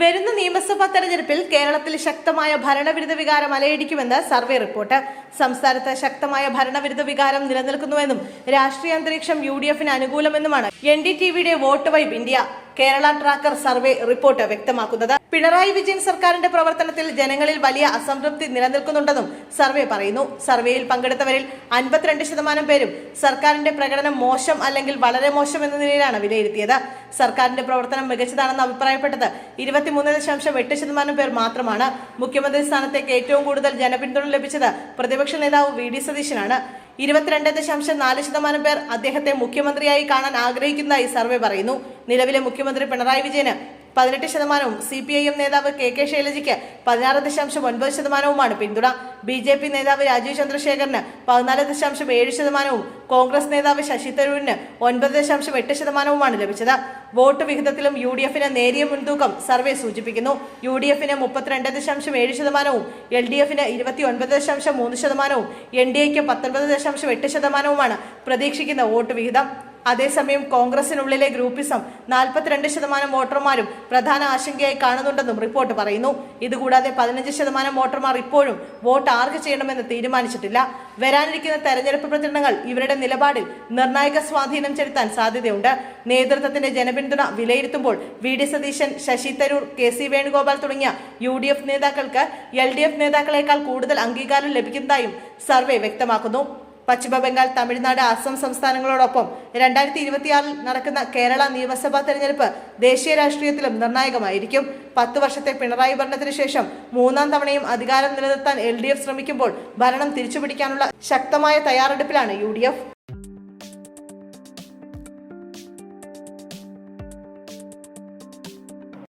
വരുന്ന നിയമസഭാ തെരഞ്ഞെടുപ്പിൽ കേരളത്തിൽ ശക്തമായ ഭരണവിരുദ്ധ വികാരം അലയടിക്കുമെന്ന് സർവേ റിപ്പോർട്ട്. സംസ്ഥാനത്ത് ശക്തമായ ഭരണവിരുദ്ധ വികാരം നിലനിൽക്കുന്നുവെന്നും രാഷ്ട്രീയ അന്തരീക്ഷം യു ഡി എഫിന് അനുകൂലമെന്നുമാണ് എൻ ഡി ടി വിയുടെ vote vibe India. Kerala tracker survey report വ്യക്തമാക്കുന്നത്. പിണറായി വിജയൻ സർക്കാരിന്റെ പ്രവർത്തനത്തിൽ ജനങ്ങളിൽ വലിയ അസംതൃപ്തി നിലനിൽക്കുന്നുണ്ടെന്നും സർവേ പറയുന്നു. സർവേയിൽ പങ്കെടുത്തവരിൽ അൻപത്തിരണ്ട് ശതമാനം പേരും സർക്കാരിന്റെ പ്രകടനം മോശം അല്ലെങ്കിൽ വളരെ മോശം എന്ന നിലയിലാണ് വിലയിരുത്തിയത്. സർക്കാരിന്റെ പ്രവർത്തനം മികച്ചതാണെന്ന് അഭിപ്രായപ്പെട്ടത് ഇരുപത്തിമൂന്ന് ദശാംശം എട്ട് ശതമാനം പേർ മാത്രമാണ്. മുഖ്യമന്ത്രി സ്ഥാനത്തേക്ക് ഏറ്റവും കൂടുതൽ ജനപിന്തുണ ലഭിച്ചത് പ്രതിപക്ഷ നേതാവ് വി ഡി സതീശനാണ്. ഇരുപത്തിരണ്ട് ദശാംശം നാല് ശതമാനം പേർ അദ്ദേഹത്തെ മുഖ്യമന്ത്രിയായി കാണാൻ ആഗ്രഹിക്കുന്നതായി സർവേ പറയുന്നു. നിലവിലെ മുഖ്യമന്ത്രി പിണറായി വിജയന് പതിനെട്ട് ശതമാനവും സി പി ഐ എം നേതാവ് കെ കെ ശൈലജയ്ക്ക് പതിനാറ് ദശാംശം ഒൻപത് ശതമാനവുമാണ് പിന്തുണ. ബി ജെ പി നേതാവ് രാജീവ് ചന്ദ്രശേഖറിന് പതിനാല് ദശാംശം ഏഴ് ശതമാനവും കോൺഗ്രസ് നേതാവ് ശശി തരൂരിന് ഒൻപത് ദശാംശം എട്ട് ശതമാനവുമാണ് ലഭിച്ചത്. വോട്ട് വിഹിതത്തിലും യു ഡി എഫിന് നേരിയ മുൻതൂക്കം സർവേ സൂചിപ്പിക്കുന്നു. യു ഡി എഫിന് മുപ്പത്തിരണ്ട് ദശാംശം ഏഴ് ശതമാനവും എൽ ഡി എഫിന് ഇരുപത്തി ഒൻപത് ദശാംശം മൂന്ന് ശതമാനവും എൻ ഡി എക്ക് പത്തൊൻപത് ദശാംശം എട്ട് ശതമാനവുമാണ് പ്രതീക്ഷിക്കുന്ന വോട്ട് വിഹിതം. അതേസമയം കോൺഗ്രസിനുള്ളിലെ ഗ്രൂപ്പിസം നാൽപ്പത്തിരണ്ട് ശതമാനം വോട്ടർമാരും പ്രധാന ആശങ്കയായി കാണുന്നുണ്ടെന്നും റിപ്പോർട്ട് പറയുന്നു. ഇതുകൂടാതെ പതിനഞ്ച് ശതമാനം വോട്ടർമാർ ഇപ്പോഴും വോട്ട് ആർക്ക് ചെയ്യണമെന്ന് തീരുമാനിച്ചിട്ടില്ല. വരാനിരിക്കുന്ന തെരഞ്ഞെടുപ്പ് പ്രചരണങ്ങൾ ഇവരുടെ നിലപാടിൽ നിർണായക സ്വാധീനം ചെലുത്താൻ സാധ്യതയുണ്ട്. നേതൃത്വത്തിന്റെ ജനപിന്തുണ വിലയിരുത്തുമ്പോൾ V D Satheesan Shashi Tharoor K C Venugopal തുടങ്ങിയ യു ഡി എഫ് നേതാക്കൾക്ക് എൽ ഡി എഫ് നേതാക്കളെക്കാൾ കൂടുതൽ അംഗീകാരം ലഭിക്കുന്നതായും സർവേ വ്യക്തമാക്കുന്നു. പശ്ചിമ ബംഗാൾ തമിഴ്നാട് അസം സംസ്ഥാനങ്ങളോടൊപ്പം രണ്ടായിരത്തി ഇരുപത്തിയാറിൽ നടക്കുന്ന കേരള നിയമസഭാ തെരഞ്ഞെടുപ്പ് ദേശീയ രാഷ്ട്രീയത്തിലും നിർണായകമായിരിക്കും. പത്ത് വർഷത്തെ പിണറായി ഭരണത്തിന് ശേഷം മൂന്നാം തവണയും അധികാരം നിലനിർത്താൻ എൽ ശ്രമിക്കുമ്പോൾ ഭരണം തിരിച്ചുപിടിക്കാനുള്ള ശക്തമായ തയ്യാറെടുപ്പിലാണ് യു